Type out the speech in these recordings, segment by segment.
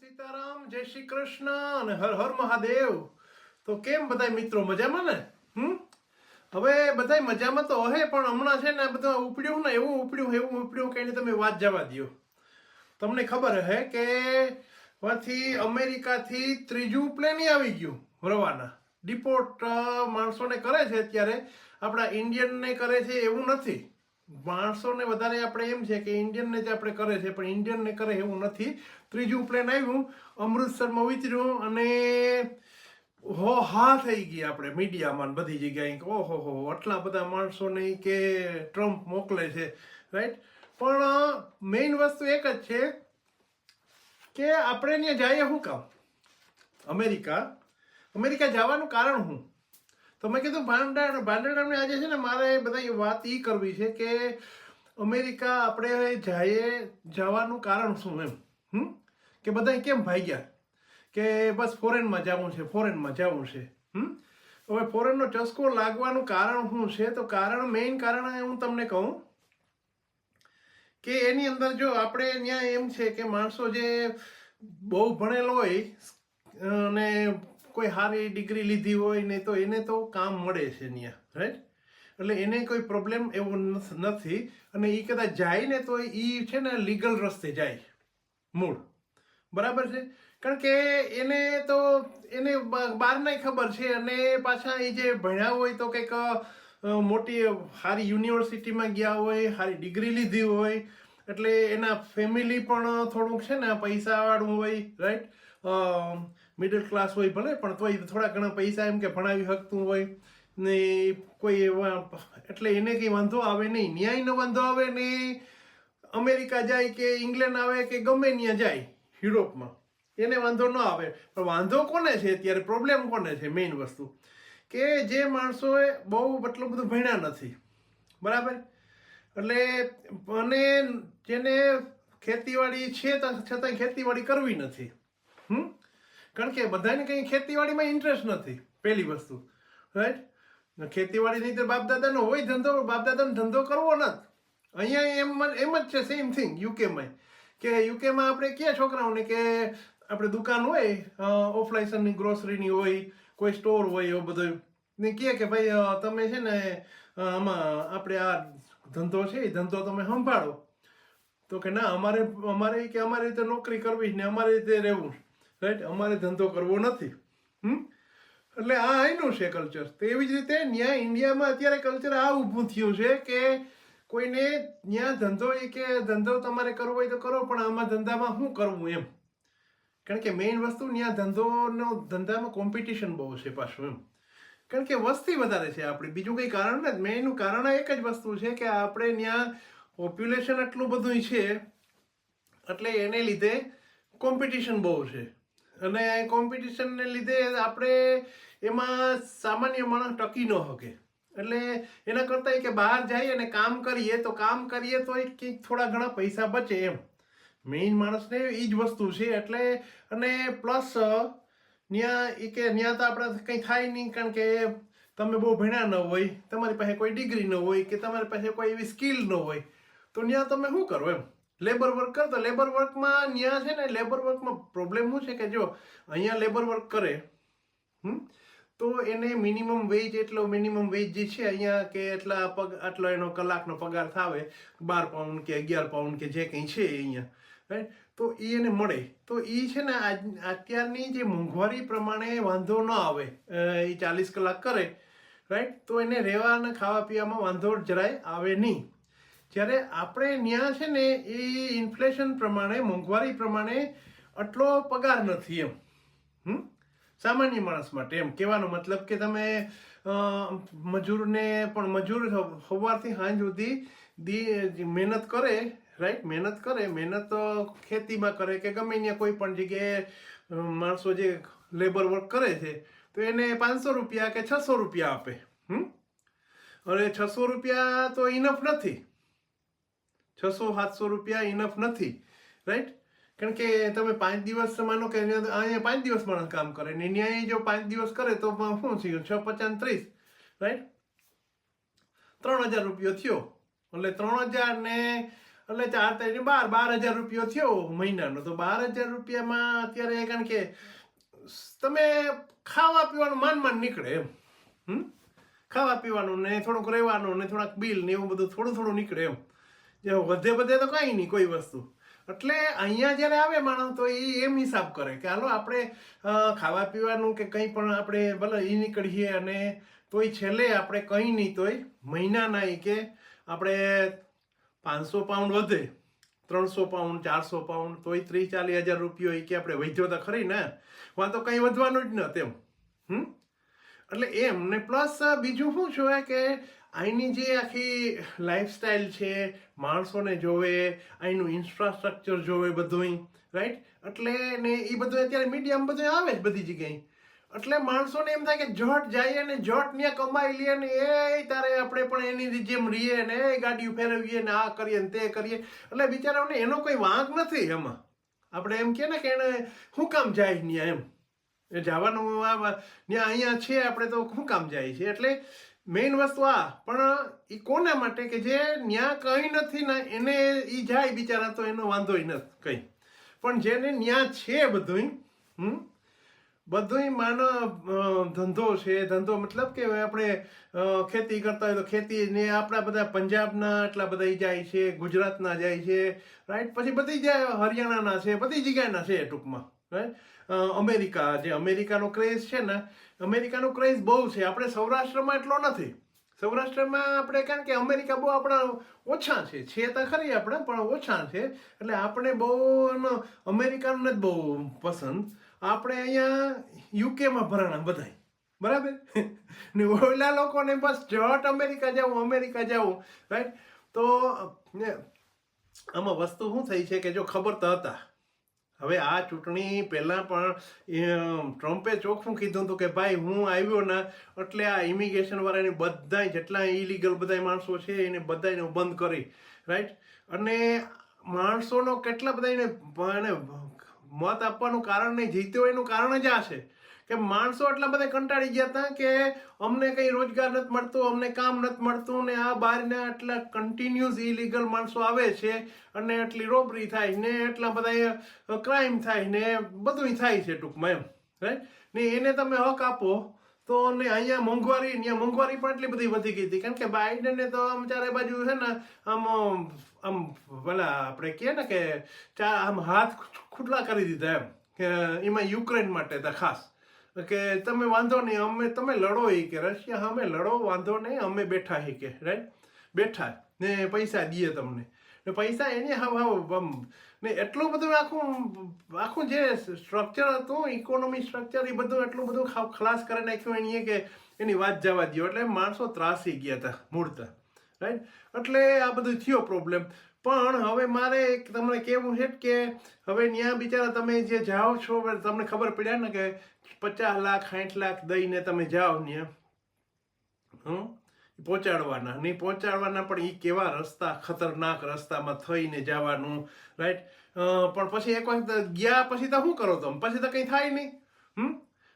સીતારામ, જય શ્રી કૃષ્ણ અને હર હર મહાદેવ. તો કેમ બધાય મિત્રો મજામાં ને? હમ? હવે બધાય મજામાં તો હે, પણ હમણાં છે ને બધું ઉપડ્યું ને એવું ઉપડ્યું એવું ઉપડ્યું કે તમે વાત જવા દ્યો. તમને ખબર હે કે વાથી અમેરિકાથી ત્રીજું પ્લેન આવી ગયું, રવાના. ડિપોર્ટ માણસોને કરે છે અત્યારે. આપણા ઇન્ડિયનને કરે છે એવું નથી. માણસોને વધારે આપણે એમ છે કે ઇન્ડિયનને જ આપણે કરે છે, પણ ઇન્ડિયનને કરે એવું નથી. ત્રીજું પ્લેન આવ્યું અમૃતસરમાં ઉતર્યું અને હો, હા થઈ ગઈ આપણે મીડિયામાં બધી જગ્યાએ કે ઓહો હો, આટલા બધા માણસોને કે ટ્રમ્પ મોકલે છે રાઈટ પણ મેઇન વસ્તુ એક જ છે કે આપણે ત્યાં જઈએ શું કામ? અમેરિકા. અમેરિકા જવાનું કારણ શું? તો મેં કીધું ભાંડા ભાંડેડાને આજે છે ને મારે બધા વાત એ કરવી છે કે અમેરિકા આપણે જઈએ જવાનું કારણ શું એમ? હમ? કે બધા કેમ ભાગ્યા? કે બસ ફોરેનમાં જવું છે, ફોરેનમાં જવું છે. હમ? હવે ફોરેનનો ચસ્કો લાગવાનું કારણ શું છે? તો કારણ મેઇન કારણ હું તમને કહું કે એની અંદર જો આપણે ત્યાં એમ છે કે માણસો જે બહુ ભણેલો હોય, અને કોઈ સારી ડિગ્રી લીધી હોય ને તો એને તો કામ મળે છે ત્યાં રાઈટ એટલે એને કોઈ પ્રોબ્લેમ એવો નથી અને એ કદાચ જાય ને તો એ છે ને લીગલ રસ્તે જાય, મૂળ. બરાબર છે? કારણ કે એને તો, એને બહારનાય ખબર છે અને પાછા એ જે ભણ્યા હોય તો કંઈક મોટી સારી યુનિવર્સિટીમાં ગયા હોય સારી ડિગ્રી લીધી હોય, એટલે એના ફેમિલી પણ થોડુંક છે ને પૈસાવાળું હોય રાઈટ મિડલ ક્લાસ હોય ભલે, પણ તોય થોડા ઘણા પૈસા એમ કે ભણાવી શકતું હોય. ને કોઈ એવા, એટલે એને કંઈ વાંધો આવે નહીં. ન્યાયનો વાંધો આવે ને અમેરિકા જાય કે ઇંગ્લેન્ડ આવે કે ગમે ત્યાં જાય, યુરોપમાં. એને વાંધો ન આવે. પણ વાંધો કોને છે અત્યારે? પ્રોબ્લેમ કોને છે? મેઇન વસ્તુ. કે જે માણસોએ બહુ એટલું બધું ભણ્યા નથી. બરાબર? એટલે અને જેને ખેતીવાડી છે છતાં ખેતીવાડી કરવી નથી. કારણ કે બધાને કંઈ ખેતીવાડીમાં ઇન્ટરેસ્ટ નથી, પહેલી વસ્તુ. રાઈટ ખેતીવાડી નહીં તો બાપ દાદાનો હોય ધંધો બાપ દાદાનો ધંધો કરવો નથી. અહીંયા એમ એમ જ છે સેમ થિંગ યુકેમાં કે યુકેમાં આપણે કહે છોકરાઓને કે આપણે દુકાન હોય ઓફલાઇસનની ગ્રોસરીની હોય, કોઈ સ્ટોર હોય એવું બધું ને કહે કે ભાઈ તમે છે ને આમાં આપણે આ ધંધો છે, એ ધંધો તમે સંભાળો. તો કે ના, અમારે અમારે કે અમારી રીતે નોકરી કરવી ને અમારી રીતે રહેવું રાઈટ અમારે ધંધો કરવો નથી. હમ? એટલે આ અહીંનું છે કલ્ચર તો એવી જ રીતે ન્યા ઇન્ડિયામાં અત્યારે કલ્ચર આ ઊભું થયું છે કે કોઈને ત્યાં ધંધો એ કે ધંધો તમારે કરવો હોય તો કરો, પણ આમાં ધંધામાં શું કરવું એમ? કારણ કે મેઇન વસ્તુ ત્યાં ધંધોનો, ધંધામાં કોમ્પિટિશન બહુ છે પાછું એમ. કારણ કે વસ્તી વધારે છે આપણી. બીજું કંઈ કારણ નથી. મેઇનનું કારણ એક જ વસ્તુ છે કે આપણે ત્યાં પોપ્યુલેશન આટલું બધું છે, એટલે એને લીધે કોમ્પિટિશન બહુ છે. અને કોમ્પિટિશનને લીધે આપણે એમાં સામાન્ય માણસ ટકી ન શકે. એટલે એના કરતાં કે બહાર જઈએ અને કામ કરીએ, તો કામ કરીએ તો કંઈક થોડા ઘણા પૈસા બચે એમ. મેઇન માણસને એ જ વસ્તુ છે, એટલે અને પ્લસ ત્યાં એ કે ત્યાં તો આપણે કંઈ થાય નહીં, કારણ કે તમે બહુ ભણ્યા ન હોય, તમારી પાસે કોઈ ડિગ્રી ન હોય, કે તમારી પાસે કોઈ એવી સ્કિલ ન હોય, તો ત્યાં તમે શું કરો એમ? લેબર વર્ક કર, તો લેબર વર્કમાં ત્યાં છે ને લેબર વર્કમાં પ્રોબ્લેમ શું છે કે જો અહીંયા લેબર વર્ક કરે, હમ, તો એને મિનિમમ વેજ એટલો મિનિમમ વેજ જે છે અહીંયા કે એટલા પગ, આટલો એનો કલાકનો પગાર થાવે, બાર પાઉન્ડ કે અગિયાર પાઉન્ડ કે જે કંઈ છે અહીંયા રાઈટ તો એ એને મળે. તો એ છે ને આજ, અત્યારની જે મોંઘવારી પ્રમાણે વાંધો ન આવે એ ચાલીસ કલાક કરે રાઈટ તો એને રહેવા અને ખાવા પીવામાં વાંધો જરાય આવે નહીં. જ્યારે આપણે ત્યાં છે ને, એ ઇન્ફ્લેશન પ્રમાણે, મોંઘવારી પ્રમાણે આટલો પગાર નથી એમ. હમ? સામાન્ય માણસ માટે એમ. કહેવાનો મતલબ કે તમે મજૂરને પણ મજૂર સવારથી સાંજ સુધી મહેનત કરે રાઈટ મહેનત કરે, મહેનત ખેતીમાં કરે કે ગમે ત્યાં કોઈ પણ જગ્યાએ માણસો જે લેબર વર્ક કરે છે, તો એને પાંચસો રૂપિયા કે છસો રૂપિયા આપે. હમ? અરે છસો રૂપિયા તો ઇનફ નથી. છસો સાતસો રૂપિયા ઇનફ નથી રાઈટ કારણ કે તમે પાંચ દિવસ માનો કે અહીંયા અહીંયા પાંચ દિવસ માણસ કામ કરે ને ન્યાય જો પાંચ દિવસ કરે તો શું થયું? છ પચાસ ત્રીસ રાઈટ ત્રણ હજાર રૂપિયો થયો. એટલે ત્રણ હજાર ને, એટલે ચાર તારીખ બાર બાર હજાર રૂપિયો થયો મહિનાનો. તો બાર હજાર રૂપિયામાં અત્યારે કારણ કે તમે ખાવા પીવાનું માન માન નીકળે એમ. હમ? ખાવા પીવાનું ને થોડુંક રહેવાનું ને થોડાક બિલ ને એવું બધું થોડું થોડું નીકળે એમ. વધે બધે તો કંઈ નહીં, કોઈ વસ્તુ. એટલે અહીંયા જ્યારે આવે માણસ, તો એ એમ હિસાબ કરે કે હાલો આપણે ખાવા પીવાનું કે કંઈ પણ આપણે ભલે એ નીકળીએ અને તોય છેલ્લે આપણે કંઈ નહીં, તોય મહિનાના એ કે આપણે પાંચસો પાઉન્ડ વધે, ત્રણસો પાઉન્ડ, ચારસો પાઉન્ડ, તોય ત્રીસ ચાલીસ હજાર રૂપિયો એ કે આપણે વધ્યો તો ખરી ને. વાં તો કંઈ વધવાનું જ ન તેમ. હમ? એટલે એમ ને પ્લસ બીજું શું છે કે અહીંની જે આખી લાઈફસ્ટાઈલ છે, માણસોને જોવે અહીંનું ઇન્ફ્રાસ્ટ્રક્ચર જોવે બધું રાઈટ એટલે ને એ બધું અત્યારે મીડિયામાં બધું આવે જ બધી જગ્યાએ. એટલે માણસોને એમ થાય કે જટ જઈએ ને જટ ને કમાઈ લઈએ ને એ તારે આપણે પણ એની જેમ રહીએ ને એ ગાડીઓ ફેરવીએ ને આ કરીએ ને તે કરીએ. એટલે બિચારાઓને એનો કોઈ વાંક નથી એમાં. આપણે એમ કે ને કે એને શું કામ જાય ત્યાં એમ? એ જવાનું ત્યાં અહીંયા છે, આપણે તો શું કામ જાય છે? એટલે મેઇન વસ્તુ આ. પણ એ કોના માટે? કે જે ત્યાં કંઈ નથી ને એને એ જાય બિચારા તો એનો વાંધો નથી કંઈ. પણ જેને ત્યાં છે બધું હમ, બધુંય માનો ધંધો છે. ધંધો મતલબ કે આપણે ખેતી કરતા હોય તો ખેતી ને આપણા બધા પંજાબના એટલા બધા જાય છે, ગુજરાતના જાય છે રાઈટ પછી બધી જાય હરિયાણાના છે, બધી જગ્યાના છે ટૂંકમાં રાઈટ અમેરિકા, જે અમેરિકાનો ક્રેઝ છે ને અમેરિકાનો ક્રેઝ બહુ છે. આપણે સૌરાષ્ટ્રમાં એટલો નથી. સૌરાષ્ટ્રમાં આપણે કારણ કે અમેરિકા બહુ આપણા ઓછા છે. છે તો ખરી આપણે, પણ ઓછા છે. એટલે આપણે બહુ અમેરિકાનું નથી બહુ પસંદ. આપણે અહીંયા યુકેમાં ભરાણા બધાય. બરાબર? ને ઓલા લોકોને બસ જટ અમેરિકા જાવું અમેરિકા જાવું રાઈટ તો આમાં વસ્તુ શું થઈ છે કે જો ખબર તો હતા. હવે આ ચૂંટણી પહેલાં પણ ટ્રમ્પે ચોખ્ખું કીધું હતું કે, ભાઈ, હું આવ્યો ને, એટલે આ ઇમિગ્રેશન વાળાને બધાય જેટલા ઇલીગલ બધા માણસો છે, એને બધાને બંધ કરી. રાઈટ અને માણસોનો કેટલા બધા એને મત આપવાનું કારણ નહીં, જીત્યો એનું કારણ જ આ છે. કે માણસો એટલા બધા કંટાળી ગયા હતા કે અમને કંઈ રોજગાર નથી મળતું, અમને કામ નથી મળતું ને આ બહારના આટલા કન્ટિન્યુઅસ ઇલીગલ માણસો આવે છે અને એટલી રોબરી થાય ને એટલા બધા ક્રાઇમ થાય ને બધું થાય છે ટૂંકમાં એમ રાઈટ ને એને તમે હક આપો તો ને અહીંયા મોંઘવારી અહીંયા મોંઘવારી પણ એટલી બધી વધી ગઈ હતી. કારણ કે બાઇડને તો આમ ચારે બાજુ છે ને આમ આમ પેલા આપણે કહે ને કે ચા, આમ હાથ ખુલ્લા કરી દીધા એમ, કે એમાં યુક્રેન માટે તો ખાસ. કે તમે વાંધો નહીં, અમે, તમે લડો એ કે રશિયા, અમે લડો, વાંધો નહીં, અમે બેઠા હી કે રાઈટ બેઠા ને પૈસા દઈએ તમને. ને પૈસા એને હાવ હાવ ને એટલું બધું આખું આખું જે સ્ટ્રક્ચર હતું ઇકોનોમી સ્ટ્રક્ચર એ બધું એટલું બધું ખલાસ કરી નાખ્યું એની કે એની વાત જવા દો એટલે માણસો ત્રાસી ગયા હતા મૂળતા રાઈટ એટલે આ બધું થયો પ્રોબ્લેમ પણ હવે મારે તમને કેવું છે કે હવે ત્યાં બિચારા તમે જે જાઓ છો તમને ખબર પડ્યા ને કે પચાસ લાખ, સાઠ લાખ દઈને તમે જાઓ ત્યાં હમ? પહોંચાડવાના. નહીં પહોંચાડવાના પણ એ કેવા રસ્તા, ખતરનાક રસ્તામાં થઈને જવાનું રાઈટ પણ પછી એક વખત ગયા પછી તો શું કરો તમે? પછી તો કંઈ થાય નહીં. હમ?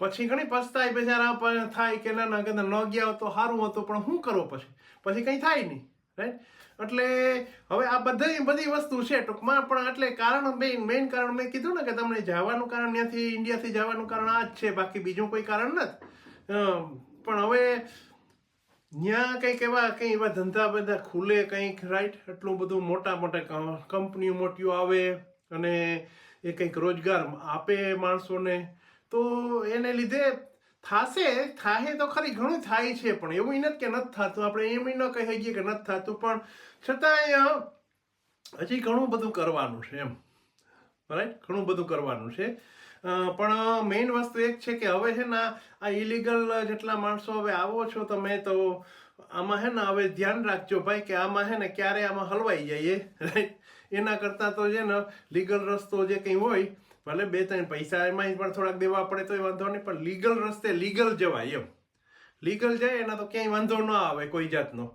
પછી ઘણી પસ્તાય બેચારા થાય કે ના ના, કે ન ગયા તો સારું હતું, પણ શું કરો પછી? પછી કંઈ થાય નહીં રાઈટ એટલે હવે આ બધી બધી વસ્તુ છે ટૂંકમાં, પણ એટલે કારણ મેઇન મેઇન કારણ મેં કીધું ને કે તમને જવાનું કારણ ત્યાંથી, ઇન્ડિયાથી જવાનું કારણ આ જ છે, બાકી બીજું કોઈ કારણ નથી. પણ હવે ત્યાં કંઈક એવા કંઈ એવા ધંધા બધા ખુલે કંઈક રાઈટ એટલું બધું મોટા મોટા કંપનીઓ મોટીઓ આવે અને એ કંઈક રોજગાર આપે માણસોને, તો એને લીધે થાશે, થાહે તો ખરી ઘણું થાય છે પણ એવું નથી કે નથી થતું. આપણે એમ ન કહી શકીએ કે નથી થતું, પણ છતાંય, હજી ઘણું બધું કરવાનું છે એમ. રાઈટ ઘણું બધું કરવાનું છે. પણ મેઇન વસ્તુ એક છે કે હવે છે ને આ ઇલીગલ જેટલા માણસો હવે આવો છો તમે તો આમાં હે ને હવે ધ્યાન રાખજો ભાઈ કે આમાં હે ને ક્યારે આમાં હલવાઈ જઈએ. રાઈટ એના કરતાં તો છે ને લીગલ રસ્તો જે કંઈ હોય ભલે બે ત્રણ પૈસા એમાં પણ થોડાક દેવા પડે તો વાંધો નહીં, પણ લીગલ રસ્તે લીગલ જવાય એમ. લીગલ જાય એના તો ક્યાંય વાંધો ન આવે કોઈ જાતનો.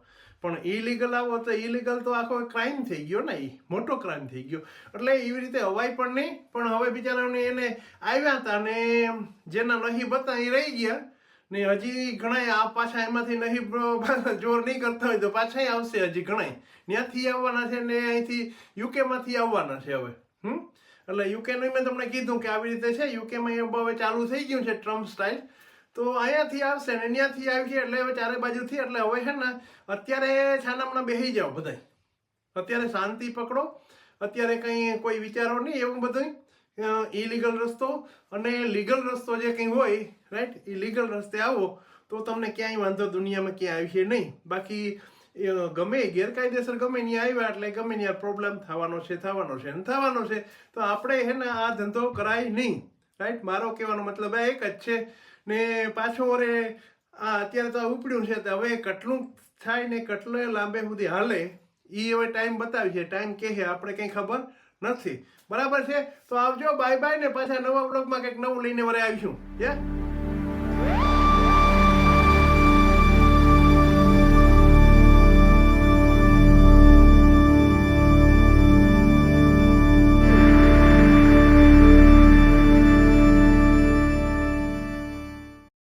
પણ ઇલીગલ આવો તો ઇલીગલ તો આખો ક્રાઇમ થઈ ગયો ને એ મોટો ક્રાઇમ થઈ ગયો. એટલે એવી રીતે અવાય પણ નહીં, પણ હવે બિચારાઓને એને આવ્યા હતા ને જેના નહીં બતા એ રહી ગયા. ને હજી ઘણા આ પાછા એમાંથી નહીં જોર નહીં કરતા હોય તો પાછા આવશે હજી ઘણા ત્યાંથી આવવાના છે ને અહીંથી યુકે માંથી આવવાના છે હવે. હમ? એટલે યુકેનું મેં તમને કીધું કે આવી રીતે છે યુકેમાં હવે ચાલુ થઈ ગયું છે ટ્રમ્પ સ્ટાઇલ તો અહીંયાથી આવશે ને અહીંયાથી આવી છે એટલે હવે ચારે બાજુથી, એટલે હવે છે ને અત્યારે છાનામણા બેસી જાઓ બધાય. અત્યારે શાંતિ પકડો. અત્યારે કંઈ કોઈ વિચારો નહીં, એવું બધું ઇલીગલ રસ્તો અને લીગલ રસ્તો જે કંઈ હોય રાઈટ એ લીગલ રસ્તે આવો, તો તમને ક્યાંય વાંધો દુનિયામાં ક્યાંય આવશે નહીં. બાકી ગમે ગેરકાયદેસર ગમે ત્યાં આવ્યા એટલે ગમે ત્યાં પ્રોબ્લેમ થવાનો છે થવાનો છે અને થવાનો છે, તો આપણે હે ને આ ધંધો કરાય નહીં. રાઈટ મારો કહેવાનો મતલબ આ એક જ છે. ને પાછો અરે આ અત્યારે તો ઉપડ્યું છે, તો હવે કેટલું થાય ને કેટલે લાંબે સુધી હાલે એ હવે ટાઈમ બતાવી છે. ટાઈમ કે છે, આપણે કંઈ ખબર નથી. બરાબર છે? તો આવજો બાય બાય ને પાછા નવા બ્લોગમાં કંઈક નવું લઈને વરે આવીશું. યા